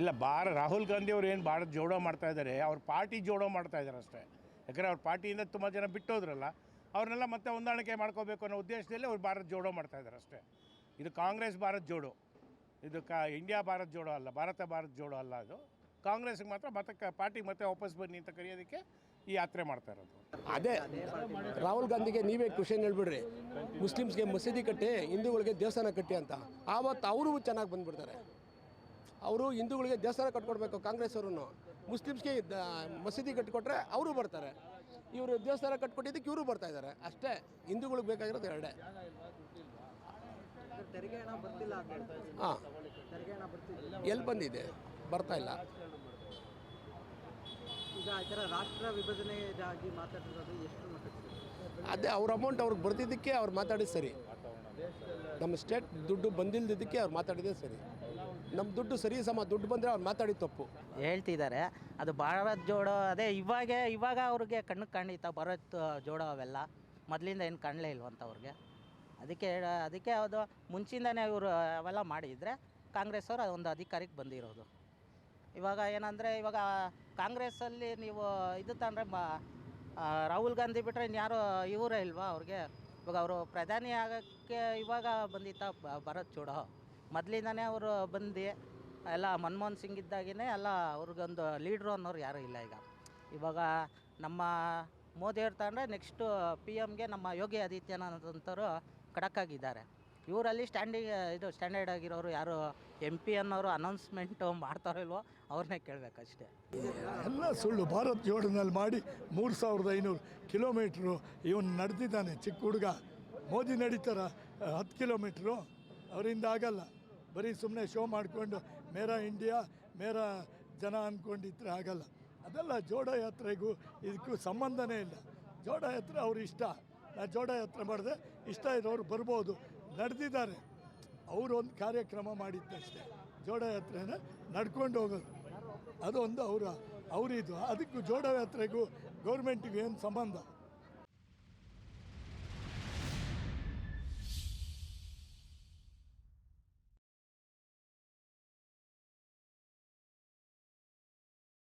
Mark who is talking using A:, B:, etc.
A: ಇಲ್ಲ, ಭಾರ, ರಾಹುಲ್ ಗಾಂಧಿ ಅವರು ಏನು ಭಾರತ ಜೋಡೋ ಮಾಡ್ತಾ ಇದ್ದಾರೆ ಅವ್ರ ಪಾರ್ಟಿ ಜೋಡೋ ಮಾಡ್ತಾ ಇದ್ದಾರೆ ಅಷ್ಟೇ. ಯಾಕಂದರೆ ಅವ್ರ ಪಾರ್ಟಿಯಿಂದ ತುಂಬ ಜನ ಬಿಟ್ಟೋದ್ರಲ್ಲ, ಅವ್ರನ್ನೆಲ್ಲ ಮತ್ತೆ ಹೊಂದಾಣಿಕೆ ಮಾಡ್ಕೋಬೇಕು ಅನ್ನೋ ಉದ್ದೇಶದಲ್ಲಿ ಅವ್ರು ಭಾರತ ಜೋಡೋ ಮಾಡ್ತಾ ಇದ್ದಾರೆ ಅಷ್ಟೇ. ಇದು ಕಾಂಗ್ರೆಸ್ ಭಾರತ್ ಜೋಡೋ. ಇದು ಕಾ, ಇಂಡಿಯಾ ಭಾರತ್ ಜೋಡೋ ಅಲ್ಲ, ಭಾರತ ಭಾರತ್ ಜೋಡೋ ಅಲ್ಲ ಅದು. ಕಾಂಗ್ರೆಸ್ಗೆ ಮಾತ್ರ ಮತ್ತೆ ಪಾರ್ಟಿಗೆ ಮತ್ತೆ ವಾಪಸ್ ಬನ್ನಿ ಅಂತ ಕರೆಯೋದಕ್ಕೆ ಈ ಯಾತ್ರೆ ಮಾಡ್ತಾ ಇರೋದು.
B: ಅದೇ, ರಾಹುಲ್ ಗಾಂಧಿಗೆ ನೀವೇ ಕ್ವಶನ್ ಹೇಳ್ಬಿಡ್ರಿ. ಮುಸ್ಲಿಮ್ಸ್ಗೆ ಮಸೀದಿ ಕಟ್ಟಿ, ಹಿಂದೂಗಳಿಗೆ ದೇವಸ್ಥಾನ ಕಟ್ಟಿ ಅಂತ. ಆವತ್ತು ಅವರು ಚೆನ್ನಾಗಿ ಬಂದ್ಬಿಡ್ತಾರೆ. ಅವರು ಹಿಂದೂಗಳಿಗೆ ದೇವಸ್ಥಾನ ಕಟ್ಕೊಡ್ಬೇಕು ಕಾಂಗ್ರೆಸ್ ಅವರು ಮುಸ್ಲಿಮ್ಸ್ಗೆ ಮಸೀದಿ ಕಟ್ಟಿಕೊಟ್ರೆ ಅವರು ಬರ್ತಾರೆ. ಇವರು ದೇವಸ್ಥಾನ ಕಟ್ಕೊಟ್ಟಿದ್ದಕ್ಕೆ ಇವರು ಬರ್ತಾ ಇದ್ದಾರೆ. ಅಷ್ಟೇ ಹಿಂದೂಗಳಿಗೆ ಬೇಕಾಗಿರೋದು ಎರಡೇ. ಹಾಂ. ಎಲ್ಲಿ ಬಂದಿದೆ? ಬರ್ತಾ ಇಲ್ಲ.
C: ರಾಷ್ಟ್ರ ವಿಭಜನೆಗಾಗಿ ಮಾತಾಡಿರೋದು ಎಷ್ಟು ಮಟ್ಟಕ್ಕೆ ಸರಿ?
B: ಅದೇ ಅವ್ರ ಅಮೌಂಟ್ ಅವ್ರಿಗೆ ಬರ್ತಿದ್ದಕ್ಕೆ ಅವ್ರು ಮಾತಾಡಿದ್ದು ಸರಿ. ನಮ್ಮ ಸ್ಟೇಟ್ ದುಡ್ಡು ಬಂದಿಲ್ಲದಿದ್ದಕ್ಕೆ ಅವ್ರು ಮಾತಾಡಿದ್ದೇ ಸರಿ. ನಮ್ಮ ದುಡ್ಡು ಸರಿ ಸಮ, ದುಡ್ಡು ಬಂದರೆ ಅವ್ರು ಮಾತಾಡಿದ ತಪ್ಪು.
D: ಹೇಳ್ತಿದ್ದಾರೆ. ಅದು ಭಾರತ್ ಜೋಡೋ, ಅದೇ ಇವಾಗ ಇವಾಗ ಅವ್ರಿಗೆ ಕಣ್ಣು ಕಾಣಿತ ಭಾರತ್ ಜೋಡೋ ಅವೆಲ್ಲ. ಮೊದಲಿಂದ ಏನು ಕಾಣಲೇ ಇಲ್ವಂತ ಅವ್ರಿಗೆ. ಅದಕ್ಕೆ ಅದಕ್ಕೆ ಅದು ಮುಂಚಿಂದನೇ ಇವರು ಅವೆಲ್ಲ ಮಾಡಿದರೆ ಕಾಂಗ್ರೆಸ್ ಅವರು ಒಂದು ಅಧಿಕಾರಕ್ಕೆ ಬಂದಿರೋದು. ಇವಾಗ ಏನಂದರೆ, ಇವಾಗ ಕಾಂಗ್ರೆಸ್ಸಲ್ಲಿ ನೀವು ಇದು ತಂದರೆ ರಾಹುಲ್ ಗಾಂಧಿ ಬಿಟ್ಟರೆ ಇನ್ಯಾರು ಇವರೇ ಇಲ್ವಾ ಅವ್ರಿಗೆ? ಇವಾಗ ಅವರು ಪ್ರಧಾನಿ ಆಗೋಕ್ಕೆ ಇವಾಗ ಬಂದಿತ್ತ ಭಾರತ್ ಜೋಡೋ. ಮೊದಲಿಂದನೇ ಅವರು ಬಂದು ಎಲ್ಲ ಮನಮೋಹನ್ ಸಿಂಗ್ ಇದ್ದಾಗಿನೇ ಎಲ್ಲ ಅವ್ರಿಗೊಂದು ಲೀಡ್ರು ಅನ್ನೋರು ಯಾರೂ ಇಲ್ಲ ಈಗ. ಇವಾಗ ನಮ್ಮ ಮೋದಿಯವ್ರು ತಗೊಂಡ್ರೆ ನೆಕ್ಸ್ಟು ಪಿ ಎಮ್ಗೆ ನಮ್ಮ ಯೋಗಿ ಆದಿತ್ಯನಾಥ್ ಅಂತವರು ಖಡಕ್ಕಾಗಿದ್ದಾರೆ. ಇವರಲ್ಲಿ ಸ್ಟ್ಯಾಂಡಿಂಗ್, ಇದು ಸ್ಟ್ಯಾಂಡರ್ಡ್ ಆಗಿರೋರು ಯಾರು ಎಂ ಪಿ ಅನ್ನೋರು ಅನೌನ್ಸ್ಮೆಂಟು ಮಾಡ್ತಾರೋ ಇಲ್ವೋ ಅವ್ರನ್ನೇ ಕೇಳಬೇಕಷ್ಟೇ.
E: ಎಲ್ಲ ಸುಳ್ಳು ಭಾರತ್ ಜೋಡಿನಲ್ಲಿ ಮಾಡಿ ಮೂರು ಸಾವಿರದ ಐನೂರು ಕಿಲೋಮೀಟ್ರು ಇವನು ನಡೆದಿದ್ದಾನೆ ಚಿಕ್ಕ ಹುಡುಗ. ಮೋದಿ ನಡೀತಾರ, ಹತ್ತು ಕಿಲೋಮೀಟ್ರು. ಅವರಿಂದ ಆಗಲ್ಲ. ಬರೀ ಸುಮ್ಮನೆ ಶೋ ಮಾಡಿಕೊಂಡು, ಮೇರಾ ಇಂಡಿಯಾ ಮೇರಾ ಜನ ಅಂದ್ಕೊಂಡಿದ್ರೆ ಆಗಲ್ಲ. ಅದೆಲ್ಲ ಜೋಡ ಯಾತ್ರೆಗೂ ಇದಕ್ಕೂ ಸಂಬಂಧನೇ ಇಲ್ಲ. ಜೋಡ ಯಾತ್ರೆ ಅವ್ರ ಇಷ್ಟ. ನಾ ಜೋಡ ಯಾತ್ರೆ ಮಾಡಿದೆ, ಇಷ್ಟ ಇರೋರು ಬರ್ಬೋದು. ನಡೆದಿದ್ದಾರೆ. ಅವರು ಒಂದು ಕಾರ್ಯಕ್ರಮ ಮಾಡಿದ್ದಷ್ಟೇ. ಜೋಡ ಯಾತ್ರೆನ ನಡ್ಕೊಂಡು ಹೋಗೋದು. ಅದೊಂದು ಅವರ, ಅವರಿದು. ಅದಕ್ಕೂ ಜೋಡ ಯಾತ್ರೆಗೂ ಗೌರ್ಮೆಂಟಿಗೂ ಏನು ಸಂಬಂಧ?